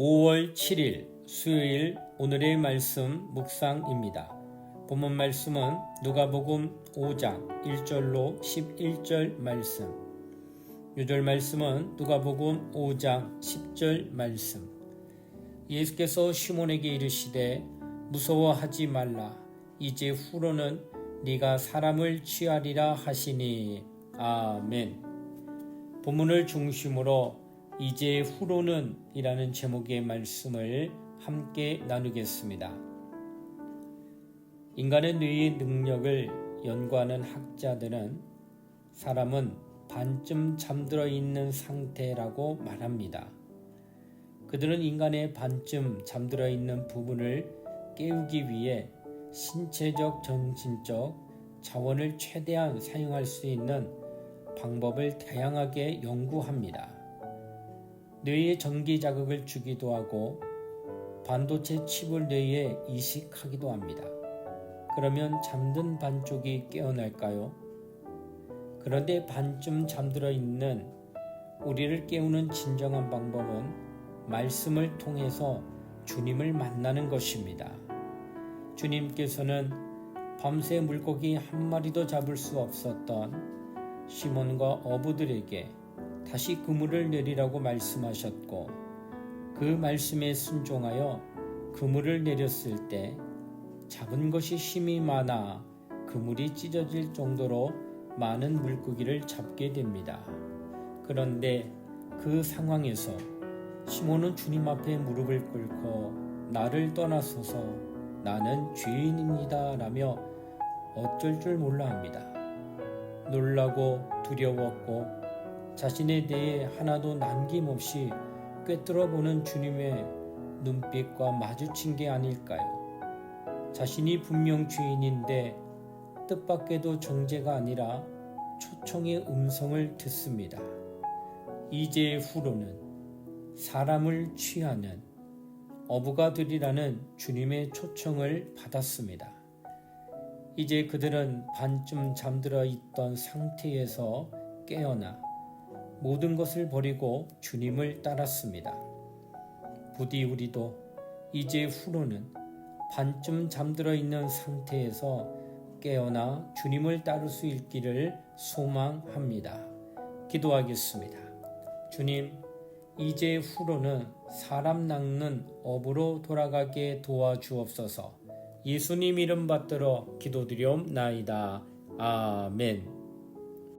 5월 7일 수요일 오늘의 말씀 묵상입니다. 본문 말씀은 누가복음 5장 1절로 11절 말씀. 유절 말씀은 누가복음 5장 10절 말씀. 예수께서 시몬에게 이르시되 무서워하지 말라 이제 후로는 네가 사람을 취하리라 하시니 아멘. 본문을 중심으로 이제 후로는 이라는 제목의 말씀을 함께 나누겠습니다. 인간의 뇌의 능력을 연구하는 학자들은 사람은 반쯤 잠들어 있는 상태라고 말합니다. 그들은 인간의 반쯤 잠들어 있는 부분을 깨우기 위해 신체적, 정신적 자원을 최대한 사용할 수 있는 방법을 다양하게 연구합니다. 뇌에 전기 자극을 주기도 하고 반도체 칩을 뇌에 이식하기도 합니다. 그러면 잠든 반쪽이 깨어날까요? 그런데 반쯤 잠들어 있는 우리를 깨우는 진정한 방법은 말씀을 통해서 주님을 만나는 것입니다. 주님께서는 밤새 물고기 한 마리도 잡을 수 없었던 시몬과 어부들에게 다시 그물을 내리라고 말씀하셨고 그 말씀에 순종하여 그물을 내렸을 때 잡은 것이 힘이 많아 그물이 찢어질 정도로 많은 물고기를 잡게 됩니다. 그런데 그 상황에서 시몬은 주님 앞에 무릎을 꿇고 나를 떠나소서 나는 죄인입니다 라며 어쩔 줄 몰라 합니다. 놀라고 두려웠고 자신에 대해 하나도 남김없이 꿰뚫어 보는 주님의 눈빛과 마주친 게 아닐까요? 자신이 분명 죄인인데 뜻밖에도 정죄가 아니라 초청의 음성을 듣습니다. 이제 후로는 사람을 취하는 어부가 되리라는 주님의 초청을 받았습니다. 이제 그들은 반쯤 잠들어 있던 상태에서 깨어나 모든 것을 버리고 주님을 따랐습니다. 부디 우리도 이제 후로는 반쯤 잠들어 있는 상태에서 깨어나 주님을 따를 수 있기를 소망합니다. 기도하겠습니다. 주님, 이제 후로는 사람 낚는 업으로 돌아가게 도와주옵소서. 예수님 이름 받들어 기도드리옵나이다. 아멘.